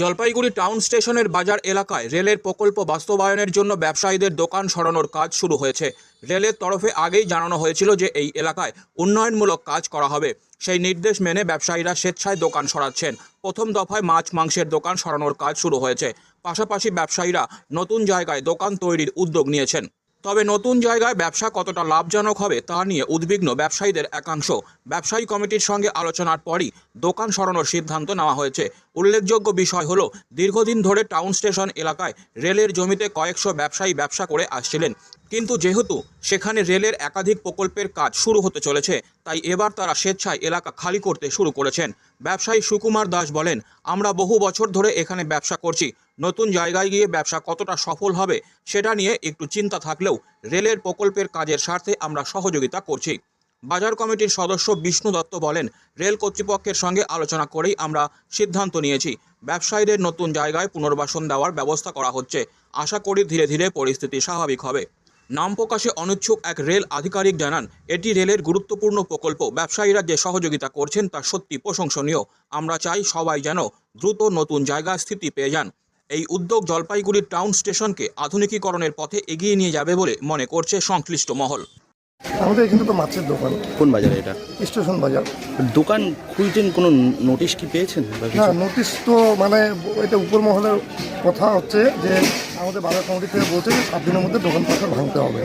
Jalpaiguri town স্টেশনের বাজার এলাকায় রেলের প্রকল্প বাস্তবায়নের জন্য ব্যবসায়ীদের দোকান সরানোর কাজ শুরু হয়েছে। রেলের তরফে আগেই জানানো হয়েছিল যে এই এলাকায় উন্নয়নমূলক কাজ করা হবে। সেই নির্দেশ মেনে ব্যবসায়ীরা স্বেচ্ছায় দোকান সরাচ্ছেন। প্রথম দফায় মাছ মাংসের দোকান সরানোর কাজ শুরু হয়েছে। পাশাপাশি ব্যবসায়ীরা নতুন জায়গায় দোকান তৈরির উদ্যোগ নিয়েছেন। তবে নতুন জায়গায় ব্যবসা কতটা লাভজনক হবে তা নিয়ে উদ্বিগ্ন ব্যবসায়ীদের একাংশ। ব্যবসায়ী কমিটির সঙ্গে আলোচনার পরই দোকান সরানোর সিদ্ধান্ত নেওয়া হয়েছে। উল্লেখযোগ্য বিষয় হলো, দীর্ঘদিন ধরে টাউন স্টেশন এলাকায় রেলের জমিতে কয়েকশো ব্যবসায়ী ব্যবসা করে আসছিলেন। কিন্তু যেহেতু সেখানে রেলের একাধিক প্রকল্পের কাজ শুরু হতে চলেছে, তাই এবার তারা স্বেচ্ছায় এলাকা খালি করতে শুরু করেছেন। ব্যবসায়ী সুকুমার দাস বলেন, আমরা বহু বছর ধরে এখানে ব্যবসা করছি। নতুন জায়গায় গিয়ে ব্যবসা কতটা সফল হবে সেটা নিয়ে একটু চিন্তা থাকলেও রেলের প্রকল্পের কাজের স্বার্থে আমরা সহযোগিতা করছি। বাজার কমিটির সদস্য বিষ্ণু দত্ত বলেন, রেল কর্তৃপক্ষের সঙ্গে আলোচনা করেই আমরা সিদ্ধান্ত নিয়েছি। ব্যবসায়ীদের নতুন জায়গায় পুনর্বাসন দেওয়ার ব্যবস্থা করা হচ্ছে। আশা করি ধীরে ধীরে পরিস্থিতি স্বাভাবিক হবে। নাম প্রকাশে অনিচ্ছুক এক রেল আধিকারিক জানান, এটি রেলের গুরুত্বপূর্ণ প্রকল্প। ব্যবসায়ীরা যে সহযোগিতা করছেন তা সত্যি প্রশংসনীয়। আমরা চাই সবাই যেন দ্রুত নতুন জায়গা স্থিতি পেয়ে যান। এই উদ্যোগ জলপাইগুড়ির টাউন স্টেশনকে আধুনিকীকরণের পথে এগিয়ে নিয়ে যাবে বলে মনে করছে সংশ্লিষ্ট মহল। আমাদের এখানে তো মাছের দোকান। কোন বাজারে এটা? স্টেশন বাজার। দোকান খুলছেন কোনো নোটিশ কি পেয়েছেন বা কিছু? হ্যাঁ নোটিশ তো মানে এটা উপর মহলের কথা হচ্ছে যে আমাদের বাজার কমিটি থেকে বলছে যে সাত দিনের মধ্যে দোকান পাশে ভাঙতে হবে।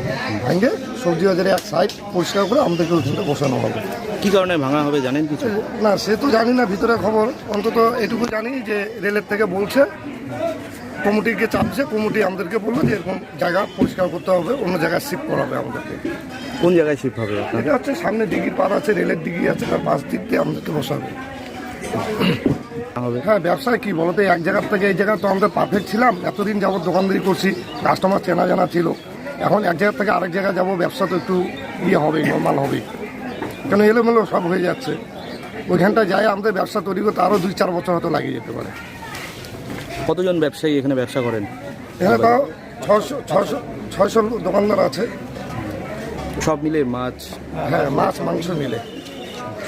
ভাঙে সবজি বাজারে এক সাইড পরিষ্কার করে আমাদেরকে ওইখানটা বসানো হবে। কি কারণে ভাঙা হবে জানেন কিছু? না সে তো জানি না ভিতরে খবর। অন্তত এটুকু জানি যে রেলের থেকে বলছে কমিটিকে চাপছে কমিটি আমাদেরকে বলল যে এরকম জায়গা পরিষ্কার করতে হবে অন্য জায়গায় শিফট করাবে আমাদেরকে। কোন জায়গায় শিফট হবে আপনার? এটা হচ্ছে সামনে দিঘির পার আছে রেলের দিঘি আছে তার পাশ দিক দিয়ে আমাদেরকে বসাবে। হবে। হ্যাঁ ব্যবসায় কি বলতো এক জায়গার থেকে এই জায়গা তো আমরা পারফেক্ট ছিলাম এতদিন যাবত দোকানদারি করছি কাস্টমার চেনা জানা ছিল। এখন এক জায়গা থেকে আরেক জায়গায় যাব ব্যবসা তো একটু ইয়ে হবে নর্মাল হবে। কেন এলোমেলো সব হয়ে যাচ্ছে। ওইখানটা যাই আমাদের ব্যবসা তৈরি করতে আরও দুই চার বছর হয়তো লাগিয়ে যেতে পারে। কতজন ব্যবসায়ী এখানে ব্যবসা করেন? এখানে তাও ছশো ছশো ছয়শো দোকানদার আছে। সব মিলে মাছ। হ্যাঁ মাছ মাংস মিলে।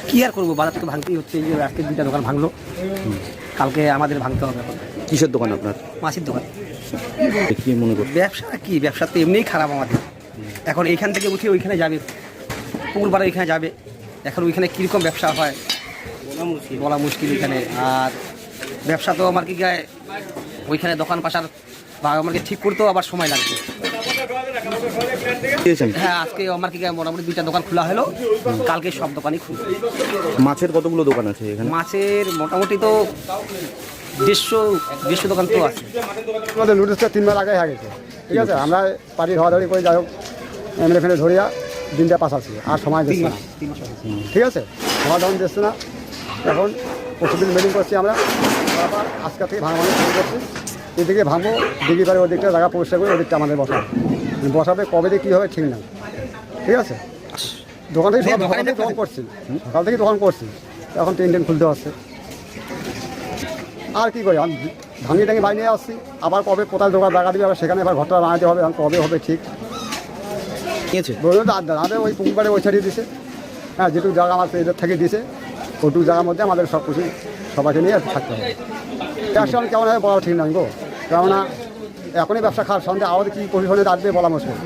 কি আর করব? বাজার থেকে ভাঙতেই হচ্ছে এই যে আজকে দুইটা দোকান ভাঙলো। কালকে আমাদের ভাঙতে হবে এখন। কিসের দোকান আপনার? মাছের দোকান। কি মনে করছেন? ব্যবসা কি? ব্যবসা তো এমনিই খারাপ আমাদের। এখন এইখান থেকে উঠে ওইখানে যাবে। পুকুর পাড়া ওইখানে যাবে। এখন ওইখানে কীরকম ব্যবসা হয়? বলা মুশকিল। এখানে। আর ব্যবসা তো আমার কি গায়ে? ওইখানে দোকান পাশার বা আমাকে ঠিক করতেও আবার সময় লাগবে। হ্যাঁ আজকে আমার কি মোটামুটি দুইটা দোকান খোলা হলো। কালকে সব দোকানই খুলবে মাছের কতগুলো দোকান আছে এখানে? মাছের মোটামুটি তো দেড়শো দেড়শো দোকান তো আছে। আমাদের নোটিশটা তিন মাস আগে হয়ে গেছে। ঠিক আছে আমরা পার্টি ধরাধরি করে যাই হোক এমনি এখানে ধরিয়া দিনটা পাস আছি আর সময় দিচ্ছে না। ঠিক আছে খাওয়া দাওয়া দিচ্ছে না। এখন প্রতিদিন মিটিং করছি আমরা। আবার আজকে থেকে ভাঙানো শুরু করছি। এদিকে ভাঙবো দিঘি পারে ওদিকটা জায়গা পরিষ্কার করে ওদিকটা আমাদের বসাবে। বসাবে কবে দিয়ে কী হবে ঠিক না। ঠিক আছে? দোকান থেকে সকাল দোকান থেকে দোকান করছি। সকাল থেকে দোকান করছি। এখন তিন দিন খুলতে হচ্ছে। আর কি করি? আমি ভাঙি টাঙি বাইরে আসছি। আবার কবে কোথায় দোকান জায়গা দিবে আবার সেখানে আবার ঘরটা বানাতে হবে এখন কবে হবে ঠিক। বলুন আমাদের ওই পুকুরপাড়ে ওই ছাড়িয়ে দিছে। হ্যাঁ যেটুকু জায়গা আমার এদের থেকে দিছে। ওটুকু জায়গার মধ্যে আমাদের সব কিছু সবাইকে নিয়ে থাকতে হবে। ব্যবসা আমি কেমন হবে বলা ঠিক নয় গো। কেননা এখনই ব্যবসা খারাপ সন্ধ্যে আমাদের কী পজিশনে দাঁড়বে বলা মুশকিল।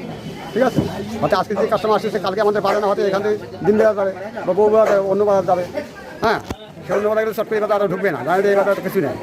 ঠিক আছে? হয়তো আজকে যে কাস্টমার আসছে কালকে আমাদের পারে না হয়তো এখান থেকে দিন বেলা যাবে বা বউ বেলা যাবে, অন্য বেলা যাবে। হ্যাঁ? সে অন্য বেলা গেলে সব এবার আরও ঢুকবে না এই বেলা কিছু নেই।